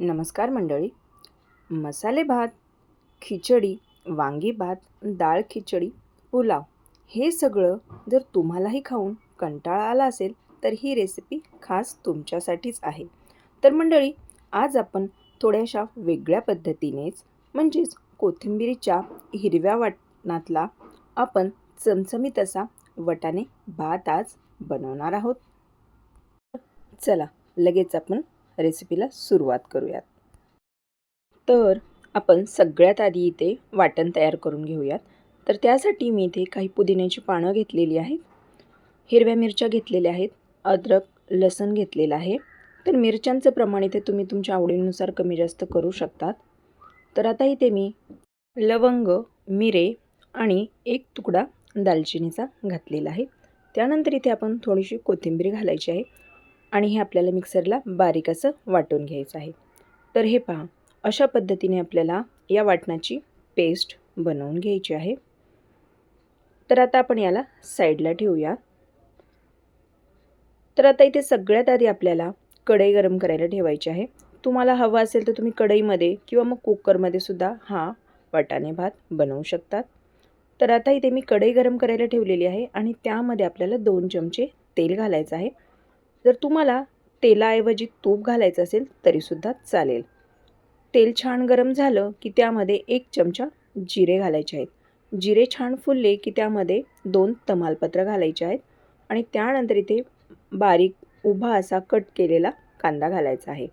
नमस्कार मंडळी. मसाले भात खिचडी वांगी भात डाळ खिचडी पुलाव हे सगळं जर तुम्हालाही खाऊन कंटाळा आला असेल तर ही रेसिपी खास तुमच्यासाठीच आहे. तर मंडळी आज आपण थोड्याशा वेगळ्या पद्धतीनेच म्हणजेच कोथिंबिरीच्या हिरव्या वाटणातला आपण चमचमीत असा वटाने भात आज बनवणार आहोत. चला लगेच आपण रेसिपीला सुरुवात करूयात. तर आपण सगळ्यात आधी इथे वाटण तयार करून घेऊयात. तर त्यासाठी मी इथे काही पुदिन्याची पानं घेतलेली आहेत. हिरव्या मिरच्या घेतलेल्या आहेत. अद्रक लसण घेतलेलं आहे. तर मिरच्यांचं प्रमाण इथे तुम्ही तुमच्या आवडीनुसार कमी जास्त करू शकतात. तर आता इथे मी लवंग मिरे आणि एक तुकडा दालचिनीचा घातलेला आहे. त्यानंतर इथे आपण थोडीशी कोथिंबीर घालायची आहे. आणि हे आपल्याला मिक्सरला बारीक असं वाटून घ्यायचं आहे. तर हे पहा अशा पद्धतीने आपल्याला या वाटणाची पेस्ट बनवून घ्यायची आहे. तर आता आपण याला साईडला ठेवूया. तर आता इथे सगळ्यात आधी आपल्याला कढई गरम करायला ठेवायची आहे. तुम्हाला हवं असेल तर तुम्ही कढईमध्ये किंवा मग कुकरमध्ये सुद्धा हा वाटाणे भात बनवू शकतात. तर आता इथे मी कढई गरम करायला ठेवलेली आहे आणि त्यामध्ये आपल्याला दोन चमचे तेल घालायचं आहे. जर तुम्हाला तेलाऐवजी तूप घालायचं असेल तरीसुद्धा चालेल. तेल छान गरम झालं की त्यामध्ये एक चमचा जिरे घालायचे आहेत. जिरे छान फुलले की त्यामध्ये दोन तमालपत्र घालायचे आहेत आणि त्यानंतर इथे बारीक उभा असा कट केलेला कांदा घालायचा आहे.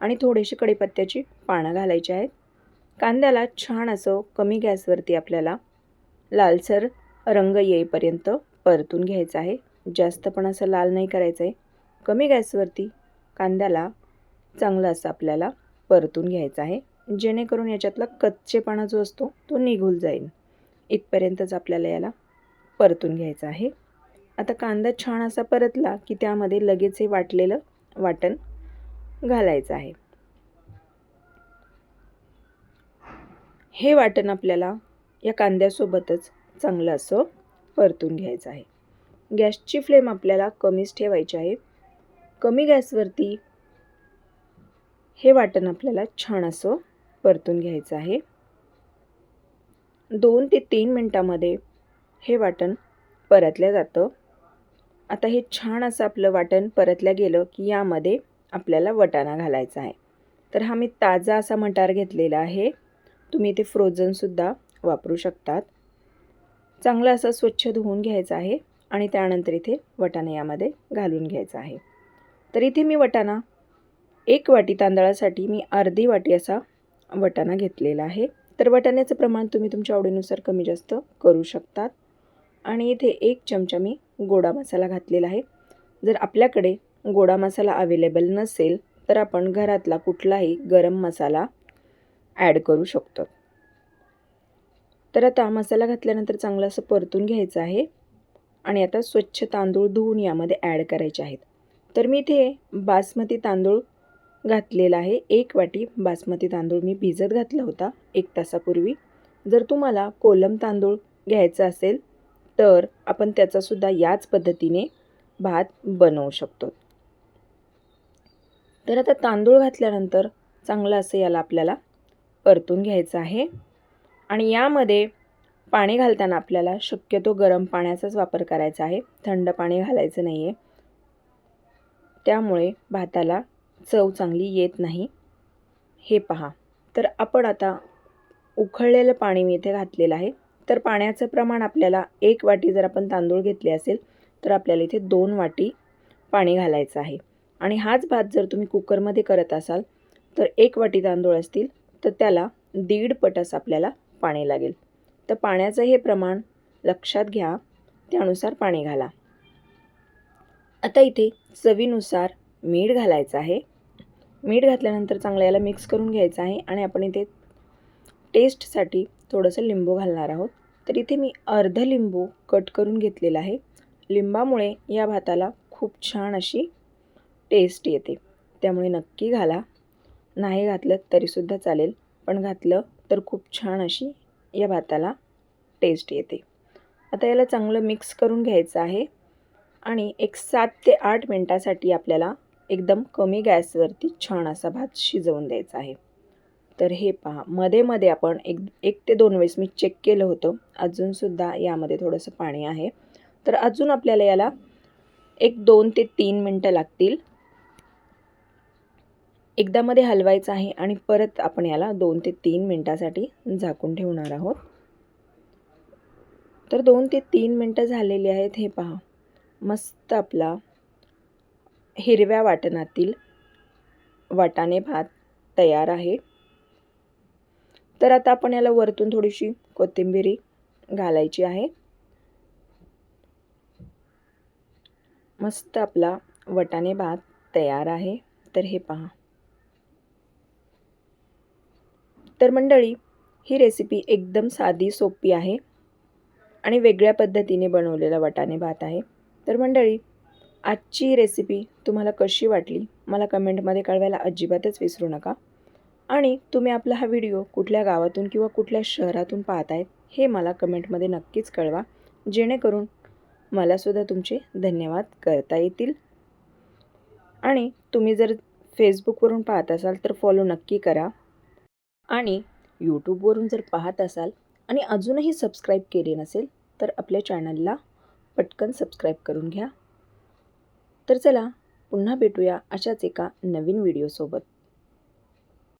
आणि थोडेसे कढीपत्त्याची पानं घालायची आहेत. कांद्याला छान असं कमी गॅसवरती आपल्याला लालसर रंग येईपर्यंत परतून घ्यायचं आहे. जास्त पण असं लाल नाही करायचं आहे कमी गॅसवरती कांद्याला चांगलं असं आपल्याला परतून घ्यायचं आहे. जेणेकरून याच्यातला कच्चेपणा जो असतो तो निघून जाईल. इथपर्यंतच आपल्याला याला परतून घ्यायचं आहे. आता कांदा छान असा परतला की त्यामध्ये लगेच हे वाटलेलं वाटण घालायचं आहे. हे वाटण आपल्याला या कांद्यासोबतच चांगलं असं परतून घ्यायचं आहे. गॅसची फ्लेम आपल्याला कमीच ठेवायची आहे. कमी गॅसवरती हे वाटण आपल्याला छान असं परतून घ्यायचं आहे. दोन ते तीन मिनटामध्ये हे वाटण परतलं जातं. आता हे छान असं आपलं वाटण परतलं गेलं की यामध्ये आपल्याला वटाणा घालायचा आहे. तर हा मी ताजा असा मटार घेतलेला आहे. तुम्ही इथे फ्रोझनसुद्धा वापरू शकतात. चांगला असा स्वच्छ धुवून घ्यायचा आहे आणि त्यानंतर इथे वटाणा यामध्ये घालून घ्यायचा आहे. तर इथे मी वटाणा. एक वाटी तांदळासाठी मी अर्धी वाटी असा वटाणा घेतलेला आहे. तर वटाण्याचं प्रमाण तुम्ही तुमच्या आवडीनुसार कमी जास्त करू शकतात. आणि इथे एक चमचा मी गोडा मसाला घातलेला आहे. जर आपल्याकडे गोडा मसाला अवेलेबल नसेल तर आपण घरातला कुठलाही गरम मसाला ॲड करू शकतो. तर आता मसाला घातल्यानंतर चांगलं असं परतून घ्यायचं आहे. आणि आता स्वच्छ तांदूळ धुवून यामध्ये ॲड करायचे आहेत. तर मी इथे बासमती तांदूळ घातलेला आहे. एक वाटी बासमती तांदूळ मी भिजत घातला होता एक तासापूर्वी. जर तुम्हाला कोलम तांदूळ घ्यायचा असेल तर आपण त्याचासुद्धा याच पद्धतीने भात बनवू शकतो. तर आता तांदूळ घातल्यानंतर चांगलं असं याला आपल्याला परतून घ्यायचं आहे. आणि यामध्ये पाणी घालताना आपल्याला शक्यतो गरम पाण्याचाच वापर करायचा आहे. थंड पाणी घालायचं नाही आहे त्यामुळे भाताला चव चांगली येत नाही. हे पहा. तर आपण आता उखळलेलं पाणी मी इथे घातलेलं आहे. तर पाण्याचं प्रमाण आपल्याला एक वाटी जर आपण तांदूळ घेतले असेल तर आपल्याला इथे दोन वाटी पाणी घालायचं आहे. आणि हाच भात जर तुम्ही कुकरमध्ये करत असाल तर एक वाटी तांदूळ असतील तर त्याला दीड पटस आपल्याला पाणी लागेल. तर पाण्याचं हे प्रमाण लक्षात घ्या. त्यानुसार पाणी घाला. आता इथे चवीनुसार मीठ घालायचं आहे. मीठ घातल्यानंतर चांगलं याला मिक्स करून घ्यायचं आहे आणि आपण इथे टेस्टसाठी थोडंसं लिंबू घालणार आहोत. तर इथे मी अर्ध लिंबू कट करून घेतलेला आहे. लिंबामुळे या भाताला खूप छान अशी टेस्ट येते. त्यामुळे नक्की घाला. नाही घातलं तरीसुद्धा चालेल पण घातलं तर खूप छान अशी या भाताला टेस्ट येते. आता याला चांगलं मिक्स करून घ्यायचं आहे. आणि एक सात ते आठ मिनटासाठी आपल्याला एकदम कमी गॅसवरती छान असा भात शिजवून द्यायचा आहे. तर हे पहा मध्ये मध्ये आपण एक एक ते दोन वेळेस मी चेक केलं होतं. अजूनसुद्धा यामध्ये थोडंसं पाणी आहे. तर अजून आपल्याला याला एक दोन ते तीन मिनटं लागतील. एकदा मध्ये हलवायचं आहे आणि परत आपण याला दोन ते तीन मिनटासाठी झाकून ठेवणार आहोत. तर दोन ते तीन मिनटं झालेली आहेत हे पहा. मस्त आपला हिरव्या वाटणातील वाटाणे भात तयार आहे. तर आता आपण याला वरतून थोडीशी कोथिंबिरी घालायची आहे. मस्त आपला वटाणे भात तयार आहे. तर हे पहा. तर मंडळी ही रेसिपी एकदम साधी सोपी आहे आणि वेगळ्या पद्धतीने बनवलेला वटाणे भात आहे. तर मंडळी आजची रेसिपी तुम्हाला कशी वाटली? मला कमेंटमध्ये कळवायला अजिबातच विसरू नका. आणि तुम्ही आपला हा व्हिडिओ कुठल्या गावातून किंवा कुठल्या शहरातून पाहत आहेत हे मला कमेंटमध्ये नक्कीच कळवा. जेणेकरून मलासुद्धा तुमचे धन्यवाद करता येतील. आणि तुम्ही जर फेसबुकवरून पाहत असाल तर फॉलो नक्की करा. आणि यूट्यूबवरून जर पाहत असाल आणि अजूनही सबस्क्राईब केले नसेल तर आपल्या चॅनलला पटकन सबस्क्राईब करून घ्या. तर चला पुन्हा भेटूया अशाच एका नवीन व्हिडिओसोबत